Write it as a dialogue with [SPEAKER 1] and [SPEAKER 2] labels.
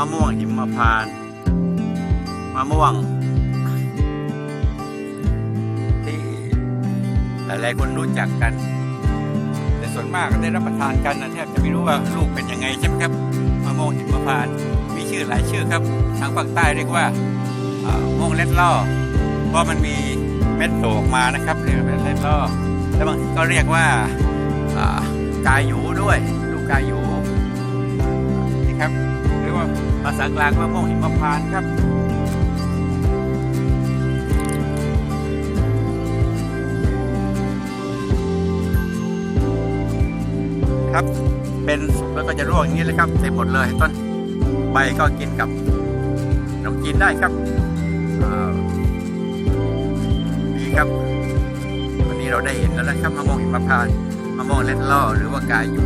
[SPEAKER 1] ะม่วงหิมพานต์มะม่วง ที่หลายๆคนรู้จักกัน แต่ส่วนมากได้รับประทานกันนะแทบจะไม่รู้ว่าลูกเป็นยังไงใช่ไหมครับมะม่วงหิมพานต์มีชื่อหลายชื่อครับ ทางภาคใต้เรียกว่ามะม่วงเล็ดล่อเพราะมันมีเม็ดโผล่ออกมานะครับเรียกว่าเม็ดเล็ดล่อแล้วบางทีก็เรียกว่ากายหยูด้วย ลูกกายหยูนี่ครับ ว่าภาษากลางมะม่วงหิมพานต์ครับครับ เป็นสุกแล้วก็จะร่วงอย่างนี้เลยครับเต็มหมดเลยต้นใบก็กินกับขนมจีนได้ครับดีครับ วันนี้เราได้เห็นแล้วนะครับมะม่วงหิมพานต์มะม่วงเล็ดล่อหรือว่ากายยู